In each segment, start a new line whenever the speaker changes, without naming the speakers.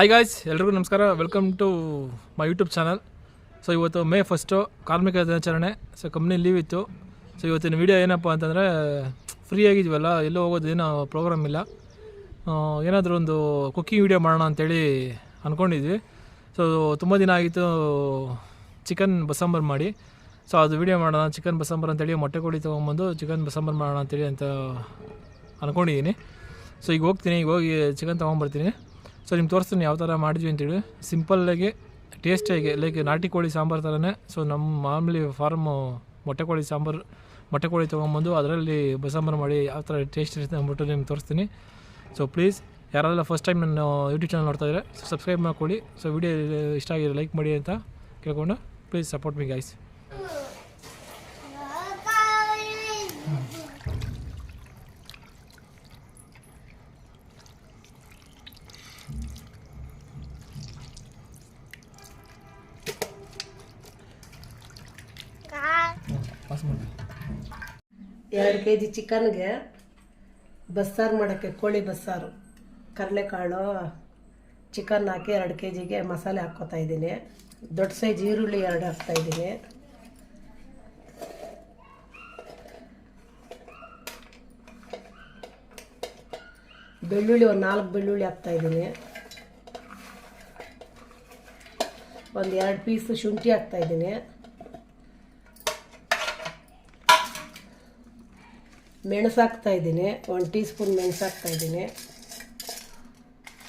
Hi guys ಎಲ್ರಿಗೂ ನಮಸ್ಕಾರ. Welcome to my YouTube channel so ಇವತ್ತು ಮೇ ಫಸ್ಟು ಕಾರ್ಮಿಕ ದಿನಾಚರಣೆ. ಸೊ ಕಂಪ್ನಿ ಲೀವ್ ಇತ್ತು. ಸೊ ಇವತ್ತಿನ ವೀಡಿಯೋ ಏನಪ್ಪ ಅಂತಂದರೆ ಫ್ರೀ ಆಗಿದ್ವಲ್ಲ, ಎಲ್ಲೂ ಹೋಗೋದು ಏನೋ ಪ್ರೋಗ್ರಾಮ್ ಇಲ್ಲ ಏನಾದರೂ ಒಂದು ಕುಕ್ಕಿಂಗ್ ವೀಡಿಯೋ ಮಾಡೋಣ ಅಂತೇಳಿ ಅಂದ್ಕೊಂಡಿದ್ವಿ ಸೊ ತುಂಬ ದಿನ ಆಗಿತ್ತು ಚಿಕನ್ ಬಸಂಬರ್ ಮಾಡಿ. ಸೊ ಅದು ವೀಡಿಯೋ ಮಾಡೋಣ ಚಿಕನ್ ಬಸಂಬರ್ ಅಂತೇಳಿ ಮೊಟ್ಟೆ ಕೋಳಿ ತೊಗೊಂಬಂದು ಚಿಕನ್ ಬಸಂಬರ್ ಮಾಡೋಣ ಅಂತೇಳಿ ಅಂತ ಅಂದ್ಕೊಂಡಿದ್ದೀನಿ ಸೊ ಈಗ ಹೋಗ್ತೀನಿ, ಈಗ ಹೋಗಿ ಚಿಕನ್ ತೊಗೊಂಬರ್ತೀನಿ. ಸೊ ನಿಮ್ಗೆ ತೋರಿಸ್ತೀನಿ ಯಾವ ಥರ ಮಾಡಿದ್ವಿ ಅಂತೇಳಿ. ಸಿಂಪಲ್ಲಾಗಿ ಟೇಸ್ಟಿಯಾಗಿ ಲೈಕ್ ನಾಟಿ ಕೋಳಿ ಸಾಂಬಾರು ಥರನೇ. ಸೊ ನಮ್ಮ ಮಾಮೂಲಿ ಫಾರ್ಮು ಮೊಟ್ಟೆ ಕೋಳಿ ಸಾಂಬಾರು, ಮೊಟ್ಟೆ ಕೋಳಿ ತೊಗೊಂಬಂದು ಅದರಲ್ಲಿ ಬಸಾಂಬಾರು ಮಾಡಿ ಯಾವ ಥರ ಟೇಸ್ಟ್ ಇರುತ್ತೆ ಅಂದ್ಬಿಟ್ಟು ನಿಮ್ಗೆ ತೋರಿಸ್ತೀನಿ. ಸೊ ಪ್ಲೀಸ್ ಯಾರೆಲ್ಲ ಫಸ್ಟ್ ಟೈಮ್ ನಾನು ಯೂಟ್ಯೂಬ್ ಚಾನಲ್ ನೋಡ್ತಾ ಇದ್ದಾರೆ ಸಬ್ಸ್ಕ್ರೈಬ್ ಮಾಡ್ಕೊಳ್ಳಿ. ಸೊ ವಿಡಿಯೋ ಇಷ್ಟ ಆಗಿದೆ ಲೈಕ್ ಮಾಡಿ ಅಂತ ಕೇಳ್ಕೊಂಡು please support me guys pass ಮಾಡಿ
ಎರಡು ಕೆ ಜಿ ಚಿಕನ್ಗೆ ಬಸ್ಸಾರು ಮಾಡೋಕ್ಕೆ, ಕೋಳಿ ಬಸ್ಸಾರು. ಕಡಲೆಕಾಳು ಚಿಕನ್ ಹಾಕಿ ಎರಡು ಕೆ ಜಿಗೆ ಮಸಾಲೆ ಹಾಕ್ಕೋತಾ ಇದ್ದೀನಿ. ದೊಡ್ಡ ಸೈಜ್ ಈರುಳ್ಳಿ ಎರಡು ಹಾಕ್ತಾ ಇದ್ದೀನಿ. ಬೆಳ್ಳುಳ್ಳಿ ಒಂದು ನಾಲ್ಕು ಬೆಳ್ಳುಳ್ಳಿ ಹಾಕ್ತಾ ಇದ್ದೀನಿ. ಒಂದು ಎರಡು ಪೀಸು ಶುಂಠಿ ಹಾಕ್ತಾ ಮೆಣಸು ಹಾಕ್ತಾ ಇದ್ದೀನಿ. ಒಂದು ಟೀ ಸ್ಪೂನ್ ಮೆಣಸು ಹಾಕ್ತಾ ಇದ್ದೀನಿ.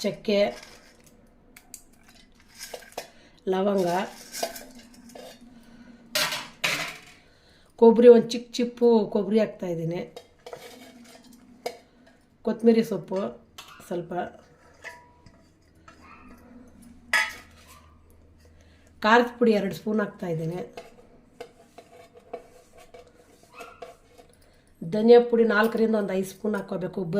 ಚಕ್ಕೆ, ಲವಂಗ, ಕೊಬ್ಬರಿ, ಒಂದು ಚಿಕ್ಕ ಚಿಪ್ಪು ಕೊಬ್ಬರಿ ಹಾಕ್ತಾ ಇದ್ದೀನಿ. ಕೊತ್ತಂಬರಿ ಸೊಪ್ಪು ಸ್ವಲ್ಪ. ಖಾರದ ಪುಡಿ ಎರಡು ಸ್ಪೂನ್ ಹಾಕ್ತಾ ಧನಿಯಾ ಪುಡಿ ನಾಲ್ಕರಿಂದ ಒಂದು ಐದು ಸ್ಪೂನ್ ಹಾಕ್ಕೋಬೇಕು. ಬ,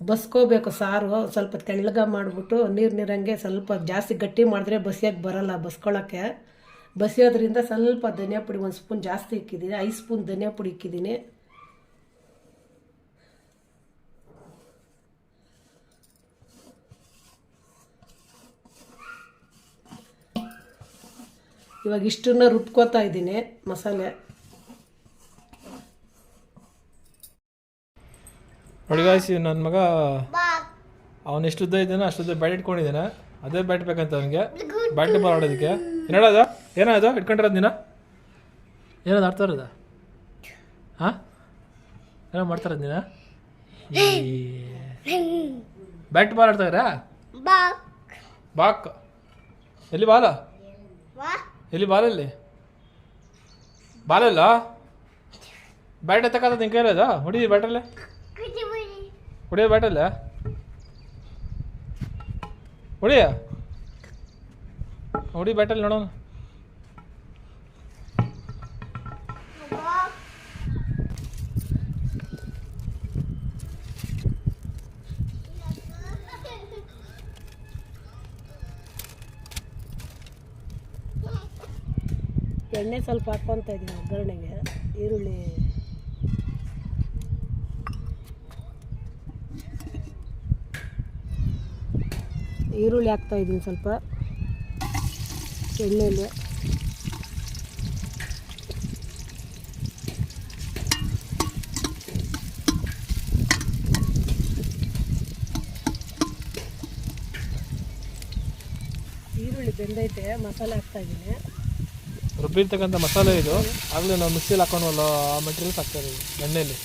ಬಸ್ಕೋಬೇಕು ಸಾರು, ಸ್ವಲ್ಪ ತೆಳ್ಳಗ ಮಾಡಿಬಿಟ್ಟು ನೀರು ನೀರಂಗೆ ಸ್ವಲ್ಪ ಜಾಸ್ತಿ ಗಟ್ಟಿ ಮಾಡಿದ್ರೆ ಬಸಿಯೋಕ್ಕೆ ಬರಲ್ಲ ಬಸ್ಕೊಳ್ಳೋಕ್ಕೆ ಬಸಿಯೋದ್ರಿಂದ ಸ್ವಲ್ಪ ಧನಿಯಾ ಪುಡಿ ಒಂದು ಸ್ಪೂನ್ ಜಾಸ್ತಿ ಇಕ್ಕಿದ್ದೀನಿ ಐದು ಸ್ಪೂನ್ ಧನಿಯಾ ಪುಡಿ ಇಕ್ಕಿದ್ದೀನಿ ಇವಾಗ ಇಷ್ಟನ್ನ ರುಬ್ಕೋತಾ ಇದ್ದೀನಿ ಮಸಾಲೆ.
ನೋಡಿ ಗಾಯ್ಸ್ ನನ್ನ ಮಗ ಅವನು ಎಷ್ಟು ಉದ್ದ ಇದ್ದಾನೆ ಅಷ್ಟು ಉದ್ದ ಬ್ಯಾಟ್ ಇಟ್ಕೊಂಡಿದ್ದಾನೆ. ಅದೇ ಬ್ಯಾಟ್ ಬೇಕಂತ ಅವನಿಗೆ. ಬ್ಯಾಟ್ ಬಾಲ್ ಆಡೋದಕ್ಕೆ. ಏನಾದ ಏನದು ಇಟ್ಕೊಂಡಿರೋದು ನೀನು ಏನದು ಆಡ್ತಾ ಇರೋದ? ಹಾಂ? ಏನೋ ಮಾಡ್ತಾ ದಿನ ನೀನು? ಬ್ಯಾಟ್ ಬಾಲ್ ಆಡ್ತಾ ಇರಾ ಬಾಕ್. ಎಲ್ಲಿ ಬಾಲ? ಎಲ್ಲಿ ಬಾಲಲ್ಲಿ? ಬಾಲಲ್ಲ ಬ್ಯಾಟ್ ಎತ್ತಕ್ಕಂತ ನಿಂಗೆ ಕೈಲದ ಹೊಡಿ ಬ್ಯಾಟಲ್ಲೇ ಹೊಡಿಯೋದು ಬ್ಯಾಟಲ್ಲ ಹೊಡಿಯ? ಹೊಡಿ ಬ್ಯಾಟಲ್ ನೋಡೋಣ.
ಎಣ್ಣೆ ಸ್ವಲ್ಪ ಹಾಕ್ಕೊತ ಇದ್ದೀನಿ ಒಗ್ಗರಣೆಗೆ ಈರುಳ್ಳಿ. ಈರುಳ್ಳಿ ಹಾಕ್ತಾ ಇದ್ದೀನಿ ಸ್ವಲ್ಪ. ಎಣ್ಣೆಯಲ್ಲಿ ಈರುಳ್ಳಿ ಬೆಂದೈತೆ, ಮಸಾಲೆ ಹಾಕ್ತಾ ಇದ್ದೀನಿ.
ರುಬ್ಬಿರ್ತಕ್ಕಂಥ ಮಸಾಲೆ ಇದು. ಆಗಲೇ ನಾವು ಮಿಕ್ಸಿಲಿ ಹಾಕೊಂಡು ಆ ಮೆಟೀರಿಯಲ್ಸ್ ಹಾಕ್ತಾ ಇದ್ದೀವಿ ಎಣ್ಣೆಯಲ್ಲಿ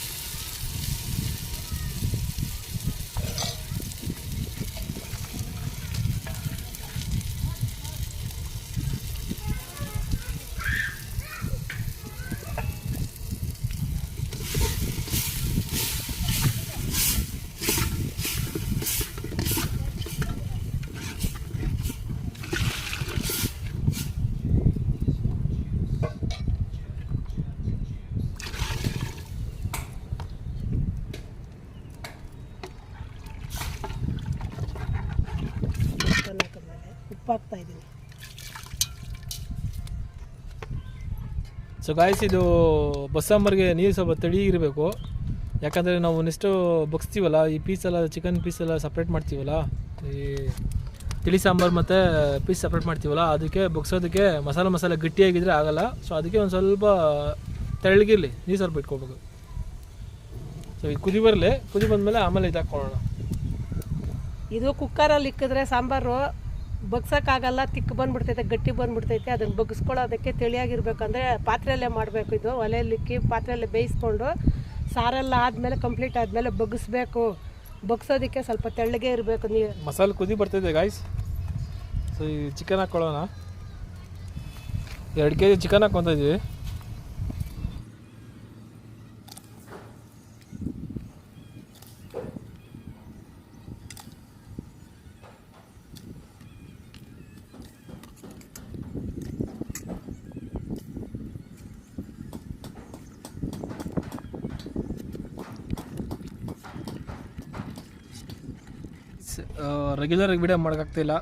ಚಿಕನ್ ಹಾಕಿದ್ಮೇಲೆ ಉಪ್ಪು ಹಾಕ್ತಾ ಇದ್ದೀನಿ
ಸೊ ಗಾಯ್ಸ್ ಇದು ಬಸ್ಸಾಂಬರ್ಗೆ ನೀರು ಸ್ವಲ್ಪ ಇರಬೇಕು. ಯಾಕಂದರೆ ನಾವು ನೆಕ್ಸ್ಟು ಬಗ್ಸ್ತೀವಲ್ಲ, ಈ ಪೀಸೆಲ್ಲ ಚಿಕನ್ ಪೀಸ್ ಎಲ್ಲ ಸಪ್ರೇಟ್ ಮಾಡ್ತೀವಲ್ಲ, ಈ ತಿಳಿ ಸಾಂಬಾರು ಮತ್ತು ಪೀಸ್ ಸಪ್ರೇಟ್ ಮಾಡ್ತೀವಲ್ಲ, ಅದಕ್ಕೆ ಬಗ್ಸೋದಕ್ಕೆ ಮಸಾಲೆ ಮಸಾಲೆ ಗಟ್ಟಿಯಾಗಿದ್ದರೆ ಆಗಲ್ಲ. ಸೊ ಅದಕ್ಕೆ ಒಂದು ಸ್ವಲ್ಪ ತೆಳ್ಳಗಿರಲಿ, ನೀರು ಸ್ವಲ್ಪ ಇಟ್ಕೊಬೇಕು. ಸೊ ಇದು ಕುದಿ ಬರಲಿ, ಕುದಿ ಬಂದಮೇಲೆ ಆಮೇಲೆ ಇದು ಹಾಕ್ಕೊಳ್ಳೋಣ
ಇದು ಕುಕ್ಕರಲ್ಲಿ ಇಕ್ಕಿದ್ರೆ ಸಾಂಬಾರು ಬಗ್ಸೋಕ್ಕಾಗಲ್ಲ, ತಿಕ್ಕು ಬಂದುಬಿಡ್ತೈತೆ, ಗಟ್ಟಿ ಬಂದುಬಿಡ್ತೈತೆ, ಅದನ್ನು ಬಗ್ಸ್ಕೊಳ್ಳೋದಕ್ಕೆ ತಿಳಿಯಾಗಿರ್ಬೇಕಂದ್ರೆ ಪಾತ್ರೆಯಲ್ಲೇ ಮಾಡಬೇಕು. ಇದು ಒಲೆಯಲ್ಲಿಕ್ಕಿ ಪಾತ್ರೆಯಲ್ಲೇ ಬೇಯಿಸ್ಕೊಂಡು ಸಾರೆಲ್ಲ ಆದಮೇಲೆ ಕಂಪ್ಲೀಟ್ ಆದಮೇಲೆ ಬಗ್ಗಿಸ್ಬೇಕು ಬಗ್ಸೋದಕ್ಕೆ ಸ್ವಲ್ಪ ತೆಳ್ಳಗೆ ಇರಬೇಕು ನೀರು
ಮಸಾಲೆ ಕುದಿ ಬರ್ತಿದೆ ಗಾಯ್ಸ್ ಸೊ ಈ ಚಿಕನ್ ಹಾಕ್ಕೊಳ್ಳೋಣ ಎರಡು ಕೆ ಜಿ ಚಿಕನ್ ಹಾಕ್ಕೊತಾ ಇದೀವಿ ರೆಗ್ಯುಲರಾಗಿ ವಿಡಿಯೋ ಮಾಡೋಕ್ಕಾಗ್ತಿಲ್ಲ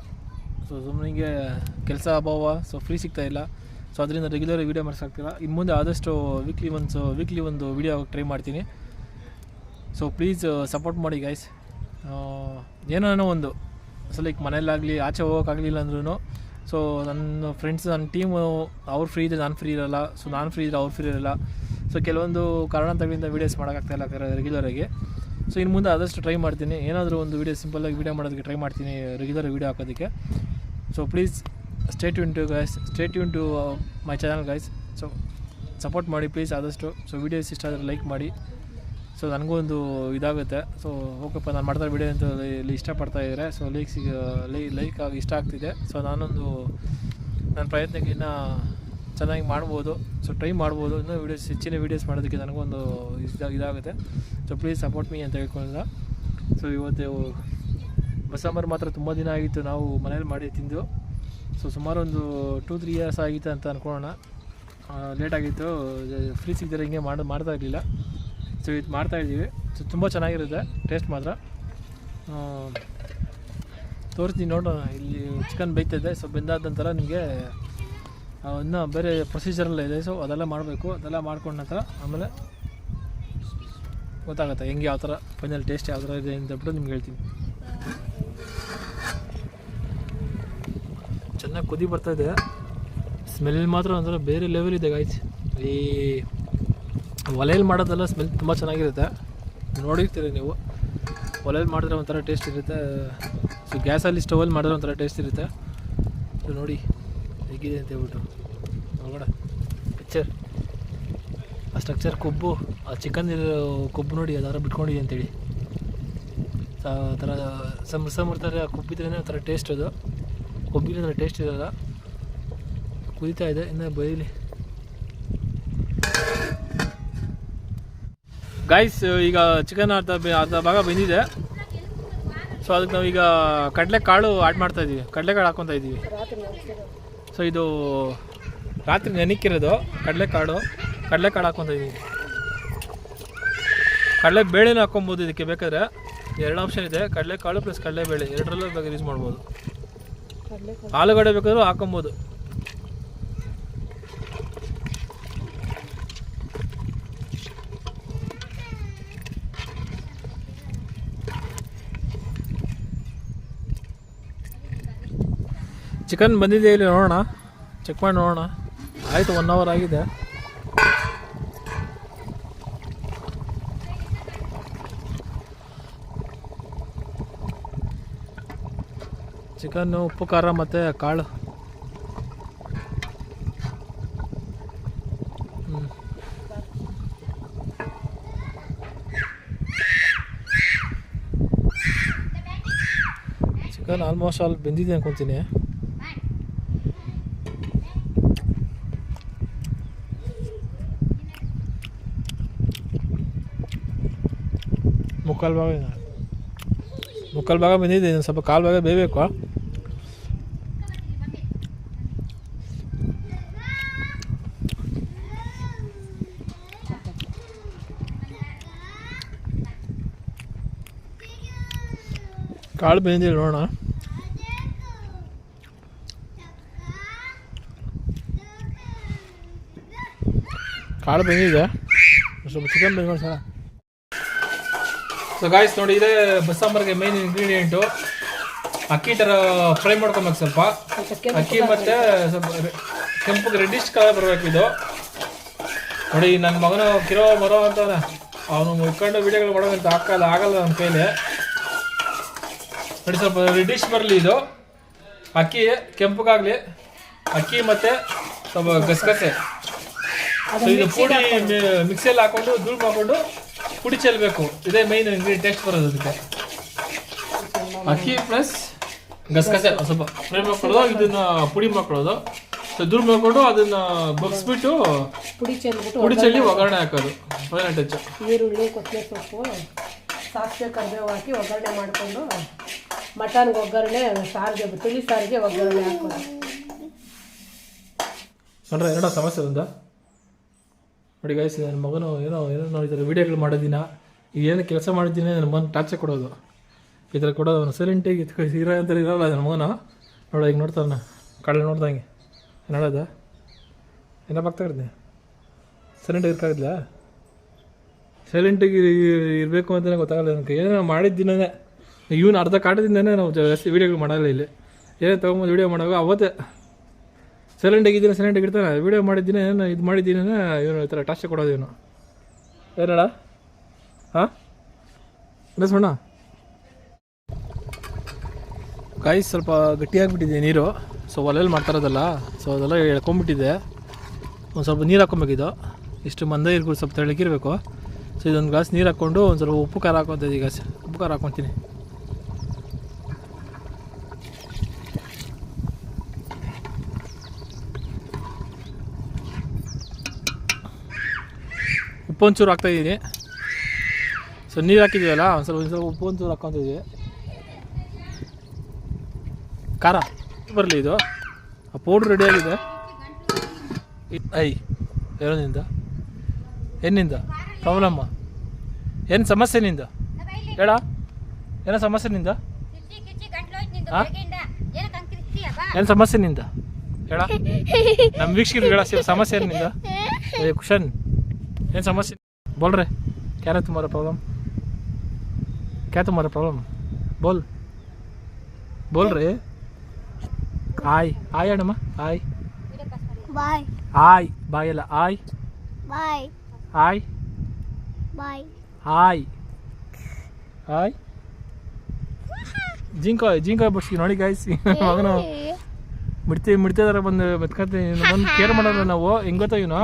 ಸೊ ಸುಮ್ಮನಿಗೆ ಕೆಲಸ ಅಭಾವ ಸೊ ಫ್ರೀ ಸಿಗ್ತಾ ಇಲ್ಲ. ಸೊ ಅದರಿಂದ ರೆಗ್ಯುಲರ್ ವೀಡಿಯೋ ಮಾಡಿಸೋಕ್ತಿಲ್ಲ ಇನ್ನು ಮುಂದೆ ಆದಷ್ಟು ವೀಕ್ಲಿ ಒಂದು ವೀಕ್ಲಿ ಒಂದು ವೀಡಿಯೋ ಟ್ರೈ ಮಾಡ್ತೀನಿ. ಸೊ ಪ್ಲೀಸ್ ಸಪೋರ್ಟ್ ಮಾಡಿ ಗೈಸ್ ಏನೋ ಒಂದು. ಸೊ ಲೈಕ್ ಮನೇಲಾಗಲಿ ಆಚೆ ಹೋಗೋಕ್ಕಾಗಲಿಲ್ಲ ಅಂದ್ರೂ ಸೊ ನನ್ನ ಫ್ರೆಂಡ್ಸ್ ನನ್ನ ಟೀಮು ಅವ್ರು ಫ್ರೀ ಇದ್ದರೆ ನಾನು ಫ್ರೀ ಇರಲ್ಲ. ಸೊ ನಾನು ಫ್ರೀ ಇದ್ದರೆ ಅವ್ರು ಫ್ರೀ ಇರಲ್ಲ. ಸೊ ಕೆಲವೊಂದು ಕಾರಣಾಂತರಗಳಿಂದ ವೀಡಿಯೋಸ್ ಮಾಡೋಕ್ಕಾಗ್ತಾಯಿಲ್ಲ ರೆಗ್ಯುಲರಾಗಿ ಸೊ ಇನ್ನು ಮುಂದೆ ಆದಷ್ಟು ಟ್ರೈ ಮಾಡ್ತೀನಿ. ಏನಾದರೂ ಒಂದು ವೀಡಿಯೋ ಸಿಂಪಲ್ಲಾಗಿ ವೀಡಿಯೋ ಮಾಡೋದಕ್ಕೆ ಟ್ರೈ ಮಾಡ್ತೀನಿ ರೆಗ್ಯುಲರ್ ವೀಡಿಯೋ ಹಾಕೋದಕ್ಕೆ. So please stay tuned to guys stay tuned to my channel guys so support ಮಾಡಿ ಪ್ಲೀಸ್ ಆದಷ್ಟು. ಸೊ ವೀಡಿಯೋಸ್ ಇಷ್ಟ ಆದರೆ ಲೈಕ್ ಮಾಡಿ. ಸೊ ನನಗೂ ಒಂದು ಇದಾಗುತ್ತೆ. ಸೊ ಓಕೆಪ್ಪ ನಾನು ಮಾಡ್ತಾ ವಿಡಿಯೋ ಅಂತ ಇಲ್ಲಿ ಇಷ್ಟಪಡ್ತಾ ಇದ್ದಾರೆ ಸೊ ಲೈಕ್ಸಿಗೆ ಲೈ ಲೈಕ್ ಆಗಿ ಇಷ್ಟ ಆಗ್ತಿದೆ. ಸೊ ನಾನೊಂದು, ನನ್ನ ಪ್ರಯತ್ನಕ್ಕೆ ಇನ್ನೂ ಚೆನ್ನಾಗಿ ಮಾಡ್ಬೋದು. ಸೊ ಟ್ರೈ ಮಾಡ್ಬೋದು. ಇನ್ನೂ ವೀಡಿಯೋಸ್ ಹೆಚ್ಚಿನ ವೀಡಿಯೋಸ್ ಮಾಡೋದಕ್ಕೆ ನನಗೊಂದು ಇದಾಗ ಇದಾಗುತ್ತೆ. ಸೊ ಪ್ಲೀಸ್ ಸಪೋರ್ಟ್ ಮೀ ಅಂತ ಹೇಳ್ಕೊಂಡ ಸೊ ಇವತ್ತು ಬಸ್ಸಾಂಬಾರು ಮಾತ್ರ ತುಂಬ ದಿನ ಆಗಿತ್ತು ನಾವು ಮನೇಲಿ ಮಾಡಿ ತಿಂದು. ಸೊ ಸುಮಾರು ಒಂದು ಟೂ ತ್ರೀ ಇಯರ್ಸ್ ಆಗಿತ್ತು ಅಂತ ಅಂದ್ಕೊಳ್ಳೋಣ ಲೇಟ್ ಆಗಿತ್ತು. ಫ್ರೀ ಸಿಗ್ತಾರೆ ಹಿಂಗೆ ಮಾಡಿ, ಮಾಡ್ತಾ ಇರಲಿಲ್ಲ. ಸೊ ಇದು ಮಾಡ್ತಾಯಿದ್ದೀವಿ ಸೊ ತುಂಬ ಚೆನ್ನಾಗಿರುತ್ತೆ. ಟೇಸ್ಟ್ ಮಾತ್ರ. ತೋರಿಸ್ತೀನಿ ನೋಡೋಣ. ಇಲ್ಲಿ ಚಿಕನ್ ಬೇಯ್ತಿದೆ ಸೊ ಬೆಂದಾದ ನಂತರ ನಿಮಗೆ ಇನ್ನೂ ಬೇರೆ ಪ್ರೊಸೀಜರೆಲ್ಲ ಇದೆ. ಸೊ ಅದೆಲ್ಲ ಮಾಡಬೇಕು. ಅದೆಲ್ಲ ಮಾಡ್ಕೊಂಡ ನಂತರ ಆಮೇಲೆ ಗೊತ್ತಾಗುತ್ತೆ ಹೆಂಗೆ ಯಾವ ಥರ ಫೈನಲ್ ಟೇಸ್ಟ್ ಯಾವ ಥರ ಇದೆ ಅಂತ ಬಿಟ್ಟು ನಿಮ್ಗೆ ಹೇಳ್ತೀನಿ. ಚೆನ್ನಾಗಿ ಕುದಿ ಬರ್ತಾ ಇದೆ. ಸ್ಮೆಲ್ ಮಾತ್ರ ಒಂಥರ ಬೇರೆ ಲೆವೆಲ್ ಇದೆ ಗಾಯ್ಸ್ ಈ ಒಲೆಯಲ್ಲಿ ಮಾಡೋದೆಲ್ಲ ಸ್ಮೆಲ್ ತುಂಬ ಚೆನ್ನಾಗಿರುತ್ತೆ. ನೋಡಿರ್ತೀರಿ ನೀವು. ಒಲೆಯಲ್ಲಿ ಮಾಡಿದ್ರೆ ಒಂಥರ ಟೇಸ್ಟ್ ಇರುತ್ತೆ. ಸೊ ಗ್ಯಾಸಲ್ಲಿ ಸ್ಟವಲ್ಲಿ ಮಾಡಿದ್ರೆ ಒಂಥರ ಟೇಸ್ಟ್ ಇರುತ್ತೆ. ಸೊ ನೋಡಿ. ಹೇಗಿದೆ ಅಂತ ಹೇಳ್ಬಿಟ್ಟು. ನೋಡೋಣ ಪಿಕ್ಚರ್ ಆ ಸ್ಟ್ರಕ್ಚರ್ ಕೊಬ್ಬು, ಆ ಚಿಕನ್ ಕೊಬ್ಬು ನೋಡಿ, ಅದಾರ ಬಿಟ್ಕೊಂಡಿದೆ ಅಂತೇಳಿ. ಥರ ಸಮ್ ಸಮರ್ತಾರೆ ಆ ಕೊಬ್ಬಿದ್ರೇ ಒಂಥರ ಟೇಸ್ಟ್ ಅದು. ಕೊಬ್ಬಿದ್ರೆ ಒಂಥರ ಟೇಸ್ಟ್ ಇರೋಲ್ಲ. ಕುದೀತಾ ಇದೆ, ಇನ್ನು ಬೈಲಿ ಗಾಯ್ಸ್ ಈಗ ಚಿಕನ್ ಅರ್ಧ ಅರ್ಧ ಭಾಗ ಬೆಂದಿದೆ. ಸೊ ಅದಕ್ಕೆ ನಾವೀಗ ಕಡಲೆಕಾಳು ಆ್ಯಡ್ ಮಾಡ್ತಾ ಇದ್ದೀವಿ ಕಡಲೆಕಾಳು ಹಾಕ್ಕೊತಾ ಇದ್ದೀವಿ ಸೊ ಇದು ರಾತ್ರಿ ನೆನಕ್ಕಿರೋದು ಕಡಲೆಕಾಳು ಕಡಲೆಕಾಳು ಹಾಕ್ಕೊತಾ ಇದ್ದೀವಿ ಕಡಲೆ ಬೇಳೆನೂ ಹಾಕ್ಕೊಬೋದು ಇದಕ್ಕೆ ಬೇಕಾದ್ರೆ ಎರಡು ಆಪ್ಷನ್ ಇದೆ ಕಡಲೆಕಾಳು ಪ್ಲಸ್ ಕಡಲೆಬೇಳೆ ಎರಡರಲ್ಲೂ ಬೇಕಾದ್ರೆ ಯೂಸ್ ಮಾಡ್ಬೋದು. ಆಲೂಗಡ್ಡೆ ಬೇಕಾದ್ರೂ ಹಾಕೊಬೋದು ಚಿಕನ್ ಬಂದಿದೆ ಇಲ್ಲಿ ನೋಡೋಣ. ಚೆಕ್ ಮಾಡಿ ನೋಡೋಣ. ಆಯಿತು ಒನ್ ಅವರ್ ಆಗಿದೆ. ಚಿಕನ್ನು ಉಪ್ಪು, ಖಾರ ಮತ್ತು ಕಾಳು. ಚಿಕನ್ ಆಲ್ಮೋಸ್ಟ್ ಆಲ್ ಬೆಂದಿದೆ ಅನ್ಕೊತೀನಿ. ಮುಕ್ಕಾಲು ಭಾಗ ಇದೆ. ಮುಕ್ಕಾಲು ಭಾಗ ಬಂದಿದೆ ಇನ್ನು ಸ್ವಲ್ಪ ಕಾಲು ಭಾಗ ಬೇಯಬೇಕು. ಕಾಳು ಬೆಂದಿಲ್ಲ ನೋಡೋಣ. ಕಾಳು ಬೆಂದಿದೆ. ಸ್ವಲ್ಪ ಚಿಕನ್ ಬೆಂದ್ಕೊಂಡು ಸರ. ಸೊ ಗಾಯ್ಸ್ ನೋಡಿ ಇದೇ ಬಸ್ಸಾಂಬಾರ್ಗೆ ಮೇನ್ ಇಂಗ್ರೀಡಿಯೆಂಟು ಅಕ್ಕಿ ಥರ ಫ್ರೈ ಮಾಡ್ಕೊಬೇಕು ಸ್ವಲ್ಪ. ಅಕ್ಕಿ ಮತ್ತೆ ಸ್ವಲ್ಪ ಕೆಂಪಗೆ ರೆಡ್ಡಿಶ್ ಕಲರ್ ಬರಬೇಕು ಇದು. ನೋಡಿ ನನ್ನ ಮಗನು ಕಿರೋ ಬರೋ ಅಂತ ಅವನು ಮುಚ್ಕೊಂಡು ವೀಡಿಯೋಗಳು ಮಾಡೋದಂತ ಹಾಕಲ್ಲ ಆಗಲ್ಲ ನನ್ನ ಕೈಲಿ. ನೋಡಿ ಸ್ವಲ್ಪ ರೆಡ್ಡಿಶ್ ಬರಲಿ ಇದು. ಅಕ್ಕಿ ಕೆಂಪಗಾಗಲಿ. ಅಕ್ಕಿ ಮತ್ತೆ ಸ್ವಲ್ಪ ಗಸಗಸೆ. ಇದು ಪೂರ್ಣ ಮಿಕ್ಸಿಯಲ್ಲಿ ಹಾಕೊಂಡು ಧೂಳು ಹಾಕೊಂಡು ಪುಡಿ ಚೆಲ್ಲಬೇಕು ಇದೇ ಮೈನ್ ಇಂಗ್ರೀಡಿಯಂಟ್ ಟೇಸ್ಟ್ ಬರೋದು ಅದಕ್ಕೆ. ಅಕ್ಕಿ ಪ್ಲಸ್ ಗಸಗಸೆ ಒಂದ್ ಸ್ವಲ್ಪ ಫ್ರೈ ಮಾಡ್ಕೊಳ್ಳೋದು ಇದನ್ನ ಪುಡಿ ಮಾಡ್ಕೊಳ್ಳೋದು. ಧೂಳು ಮಾಡ್ಕೊಂಡು ಅದನ್ನ ಬಗ್ಸ್ಬಿಟ್ಟು
ಪುಡಿ ಚೆಲ್ಬಿಟ್ಟು
ಪುಡಿ ಚೆಲ್ಲಿ ಒಗ್ಗರಣೆ ಹಾಕೋದು. ಫೈನಲ್ ಟಚ್
ಈರುಳ್ಳಿ ಕೊತ್ತಂಬರಿ ಸೊಪ್ಪು ಸಾಸಿವೆ ಕರಿಬೇವು ಹಾಕಿ ಒಗ್ಗರಣೆ ಮಾಡಿಕೊಂಡು ಮಟನ್ಗೆ ಒಗ್ಗರಣೆ ಸಾರಿಗೆ ತಿಳಿ ಸಾರಿಗೆ ಒಗ್ಗರಣೆ ಹಾಕೋದು.
ನೋಡ್ರೆ ಏನೋ ಸಮಸ್ಯೆ ಬಂದ. ನೋಡಿ ಗಾಯ್ಸ್ ನನ್ನ ಮಗನು ಏನೋ ಏನೋ ನೋಡಿದ್ದಾರೆ ವೀಡಿಯೋಗಳು ಮಾಡೋದಿನ ಏನು ಕೆಲಸ ಮಾಡಿದ್ದೀನಿ ನನ್ನ ಮಗನ ಟಾರ್ಚರ್ ಕೊಡೋದು. ಈ ಥರ ಕೊಡೋದು, ಅವನು ಸೈಲೆಂಟಾಗಿ ಇರೋ ಅಂತ ಇರೋಲ್ಲ ನನ್ನ ಮಗನ. ನೋಡೋ, ಈಗ ನೋಡ್ತಾನೆ ಕಳೆ ನೋಡ್ದಂಗೆ. ನೋಡೋದ ಏನಪ್ಪ ಇರ್ತೀನಿ ಸೈಲೆಂಟಾಗಿ ಇರ್ಕಾಗಿಲ್ಲ ಸೈಲೆಂಟಾಗಿ ಇರಬೇಕು ಅಂತಲೇ ಗೊತ್ತಾಗಲ್ಲ ನನಗೆ. ಏನೋ ಮಾಡಿದ್ದಿನೇ ಇವನು ಅರ್ಧ ಕಾಟದಿಂದನೇ ನಾವು ಜಾಸ್ತಿ ವೀಡಿಯೋಗಳು ಮಾಡಲ್ಲ ಇಲ್ಲಿ. ಏನೇ ತೊಗೊಂಬಂದು ವೀಡಿಯೋ ಮಾಡೋವಾಗ ಅವತ್ತೇ ಸೈಲೆಂಟ್ ಆಗಿದ್ದೀನಿ ಸೈಲೆಂಟ್ ಆಗಿರ್ತಾನೆ ವೀಡಿಯೋ ಮಾಡಿದ್ದೀನಿ ಏನು, ಇದು ಮಾಡಿದ್ದೀನಿ ಇವನು ಈ ಥರ ಟಚ್ ಕೊಡೋದು ಇವನು. ಏನಡ ಹಾಂ? ಸಣ್ಣ ಕಾಯಿ ಸ್ವಲ್ಪ ಗಟ್ಟಿಯಾಗಿಬಿಟ್ಟಿದೆ ನೀರು. ಸೊ ಒಲೆಯಲ್ಲಿ ಮಾಡ್ತಾರೋದಲ್ಲ ಸೊ ಅದೆಲ್ಲ ಎಳ್ಕೊಂಬಿಟ್ಟಿದೆ. ಒಂದು ಸ್ವಲ್ಪ ನೀರು ಹಾಕ್ಕೊಬೇಕಿದು ಇಷ್ಟು ಮಂದ ಇರ್ಬೋದು ಸ್ವಲ್ಪ ತೆಳಗಿರಬೇಕು ಸೊ ಇದೊಂದು ಗ್ಲಾಸ್ ನೀರು ಹಾಕ್ಕೊಂಡು ಒಂದು ಸ್ವಲ್ಪ ಉಪ್ಪು ಖಾರ ಹಾಕೊತ ಈಗ ಉಪ್ಪು ಖಾರ ಹಾಕ್ಕೊತೀನಿ ಉಪ್ಪು ಒಂಚೂರು ಹಾಕ್ತಾಯಿದ್ದೀನಿ ಸೊ ನೀರು ಹಾಕಿದ್ದೀವಲ್ಲ? ಒಂದು ಸ್ವಲ್ಪ ಒಂದು ಸ್ವಲ್ಪ ಉಪ್ಪು ಒಂಚೂರು ಹಾಕ್ಕೊತಿದ್ದೀವಿ ಖಾರ ಬರಲಿ ಇದು. ಆ ಪೌಡ್ರ್ ಆಗಿದೆ. ಐ, ಏನೋನಿಂದ? ಏನಿಂದ ಪ್ರಾಬ್ಲಮ್ಮ? ಏನು ಸಮಸ್ಯೆ ನಿಂದ? ಹೇಳ? ಏನೋ ಸಮಸ್ಯೆ ನಿಂದ? ಏನು ಸಮಸ್ಯೆ ನಿಂದ? ಹೇಳ? ನಮ್ಮ ವೀಕ್ಷಕರು ಹೇಳ ಸಮಸ್ಯೆ ಏನಿಂದ ಕುಶನ್. ಏನು ಸಮಸ್ಯೆ बोल रहे क्या है तुम्हारा प्रॉब्लम क्या तुम्हारा प्रॉब्लम बोल बोल रहे ಆಯ್ ಆಯ್ ಅಣ್ಣಮ್ಮ ಆಯ್
ಬಾಯ್
ಆಯ್ ಬಾಯ್ ಅಲ್ಲ ಆಯ್
ಬಾಯ್
ಆಯ್
ಬಾಯ್
ಆಯ್ ಆಯ್ ಜಿಂಕಾಯ್ ಜಿಂಕಾಯ್ ಬಡ್ಸಿ ನೋಡಿ ಗಾಯ್ಸ್ ಮಗನು ಮಿಡ್ತಿ ಮಿಡ್ತಿದಾರ ಬಂದು ಮೆತ್ಕಂತೀನಿ ಬಂದು ಕೇರ್ ಮಾಡೋಲ್ಲ ನಾವು ಹೆಂಗ್ ಗೊತ್ತಾ ಇವನು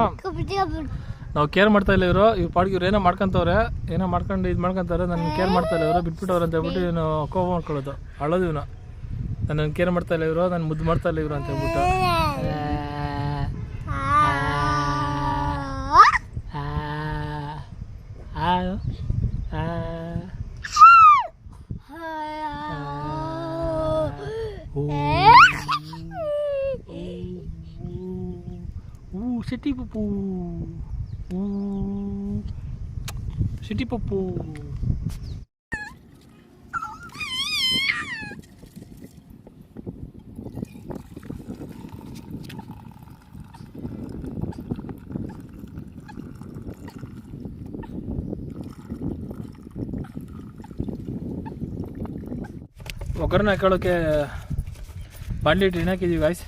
ನಾವು ಕೇರ್ ಮಾಡ್ತಾ ಇಲ್ಲ ಇವರು ಇವ್ರ ಪಾಡ್ಗೆ ಇವ್ರು ಏನೋ ಮಾಡ್ಕೊಂತವ್ರೆ ಏನೋ ಮಾಡ್ಕೊಂಡು ಇದು ಮಾಡ್ಕೊಂತಾರೆ ನನ್ನ ಕೇರ್ ಮಾಡ್ತಾ ಇಲ್ಲ ಇವರು ಬಿಟ್ಬಿಟ್ಟವ್ರೆ ಅಂತ ಹೇಳ್ಬಿಟ್ಟು ಇವನು ಕೋಪ ಮಾಡ್ಕೊಳ್ಳೋದು ಅಳೋದು ಇವನು ನನ್ನ ಕೇರ್ ಮಾಡ್ತಾ ಇಲ್ಲ ಇವರು ನಾನು ಮುದ್ದು ಮಾಡ್ತಾ ಇಲ್ಲ ಇವರು ಅಂತ ಹೇಳ್ಬಿಟ್ಟು ಊ, ಸಿಟಿ ಪಪ್ಪು ಊ, ಸಿಟಿ ಪಪ್ಪು ಒಗ್ಗರಣೆ ಹಾಕೊಳ್ಳೋಕ್ಕೆ ಬಾಂಡ್ಲಿ ಇಟ್ಟು ಹಾಕಿದ್ದೀವಿ ಗಾಯ್ಸ್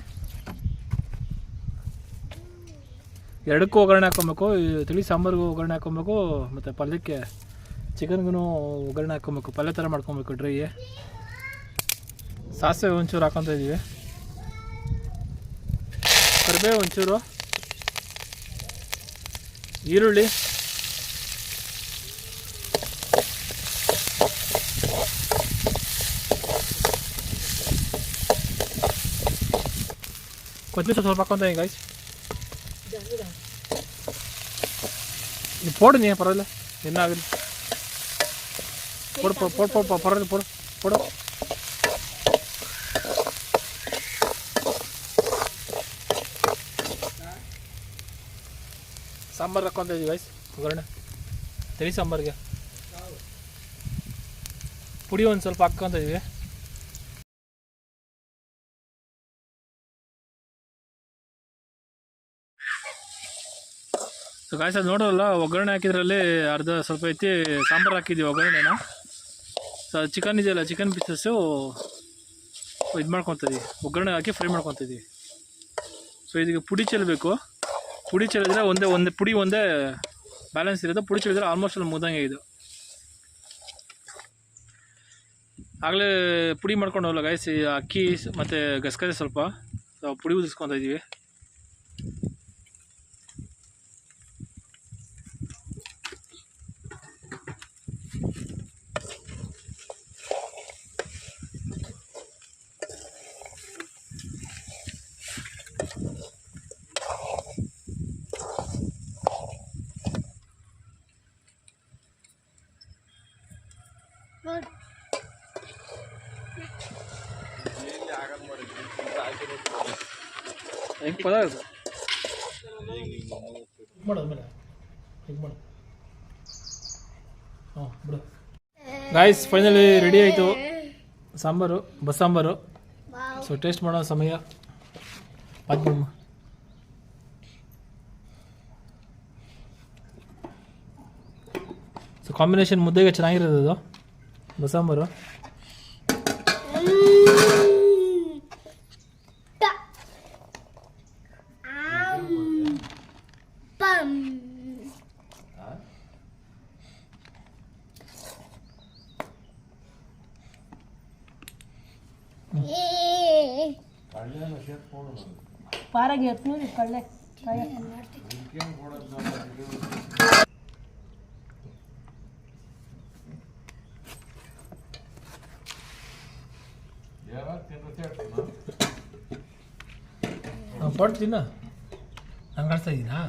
ಎರಡಕ್ಕೂ ಒಗ್ಗರಣೆ ಹಾಕೊಬೇಕು ತಿಳಿ ಸಾಂಬಾರಿಗೂ ಒಗ್ಗರಣೆ ಹಾಕೊಬೇಕು ಮತ್ತು ಪಲ್ಯಕ್ಕೆ ಚಿಕನ್ಗೂ ಒಗ್ಗರಣೆ ಹಾಕೊಬೇಕು ಪಲ್ಯ ಥರ ಮಾಡ್ಕೊಬೇಕು ಡ್ರೈ ಸಾಸಿವೆ ಒಂಚೂರು ಹಾಕೊತ ಇದ್ದೀವಿ ಕರಿಬೇವು ಒಂಚೂರು. ಈರುಳ್ಳಿ. ಕೊತ್ತಿ ಸ್ವಲ್ಪ ಹಾಕೊತ ಗಾಯ್ಸ್ போடு நீ பரவாயில்ல என்ன ஆகுது போடு போடு போடு போடு பரவாயில்ல போடு போடு ಸಾಂಬಾರು ಹಾಕೊಂತ ಇದೀವಿ ಗೈಸ್ ಒಗ್ಗರಣೆ ತಿಳಿ ಸಾಂಬಾರಿಗೆ ಪುಡಿ ಒಂದು ಸ್ವಲ್ಪ ಹಾಕ್ಕೊಂತ ಇದೀವಿ ಸೊ ಗಾಯ್ಸ್ ಅದು ನೋಡೋಲ್ಲ ಒಗ್ಗರಣೆ ಹಾಕಿದ್ರಲ್ಲಿ ಅರ್ಧ ಸ್ವಲ್ಪ ಐತಿ, ಸಾಂಬಾರು ಹಾಕಿದ್ದೀವಿ ಒಗ್ಗರಣೆನ. ಸೊ ಚಿಕನ್ ಇದೆಯಲ್ಲ ಚಿಕನ್ ಪೀಸಸ್ಸು ಇದು ಮಾಡ್ಕೊತೀವಿ ಒಗ್ಗರಣೆ ಹಾಕಿ ಫ್ರೈ ಮಾಡ್ಕೊತೀವಿ ಸೊ ಇದಕ್ಕೆ ಪುಡಿ ಚೆಲ್ಲಬೇಕು ಪುಡಿ ಚೆಲ್ಲಿದ್ರೆ ಒಂದೇ ಒಂದೇ, ಪುಡಿ ಒಂದೇ ಬ್ಯಾಲೆನ್ಸ್ ಇರುತ್ತೆ. ಪುಡಿ ಚೆಲ್ಲಿದ್ರೆ ಆಲ್ಮೋಸ್ಟ್ ಅಲ್ಲಿ ಮುದಂಗೆ ಇದು. ಆಗಲೇ ಪುಡಿ ಮಾಡ್ಕೊಂಡು ಹೋಗಲ್ಲ ಗಾಯಸಿ ಅಕ್ಕಿ, ಮತ್ತು ಗಸಗಸೆ ಸ್ವಲ್ಪ. ಸೊ ಪುಡಿ ಉದಿಸ್ಕೊತಾ ಇದ್ದೀವಿ ಬಿಡು. ಗಾಯ್ಸ್ ಫೈನಲಿ ರೆಡಿ ಆಯಿತು. ಸಾಂಬಾರು ಬಸ್ಸಾಂಬಾರು. ಸೊ ಟೇಸ್ಟ್ ಮಾಡೋ ಸಮಯ. ಆಯ್ತು ಸೊ ಕಾಂಬಿನೇಷನ್ ಮುದ್ದೆಗೆ ಚೆನ್ನಾಗಿರೋದು ಅದು. ಬಸ್ಸಾಂಬಾರು.
ಪಾರಾಗಿ ಎತ್ತು ಕಳ್ಳೆ.
ಹಾಂ ಕೊಡ್ತೀನ? ಹಂಗೆ ಕಾಣಿಸ್ತಾ ಇದ್ದೀನಾ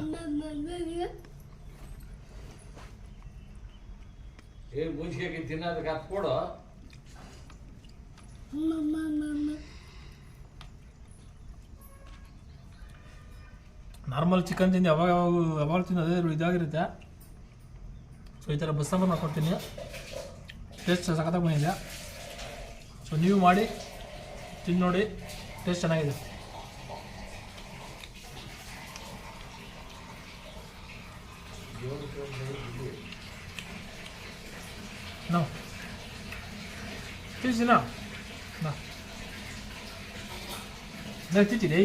ಏ ಮುಂಚೆಗೆ ತಿನ್ನೋದಕ್ಕೆ ಹತ್ತು ಕೊಡು.
ನಾರ್ಮಲ್ ಚಿಕನ್ ತಿಂದು ಯಾವಾಗ ಯಾವಾಗ ಯಾವಾಗ ತಿಂದು ಅದೇ ಇದಾಗಿರುತ್ತೆ. ಸೊ ಈ ಥರ ಬಸ್ಸಾಂಬಾರು ಮಾಡ್ಕೊಡ್ತೀನಿ. ಟೇಸ್ಟ್ ಸಖತ್ತಾಗಿ ಬಂದಿದೆ. ಸೊ ನೀವು ಮಾಡಿ, ತಿಂದು ನೋಡಿ ಟೇಸ್ಟ್ ಚೆನ್ನಾಗಿದೆ. ನಾವು ತಿಳಿಸಿನ ನಾ ತಿಂತೀನಿ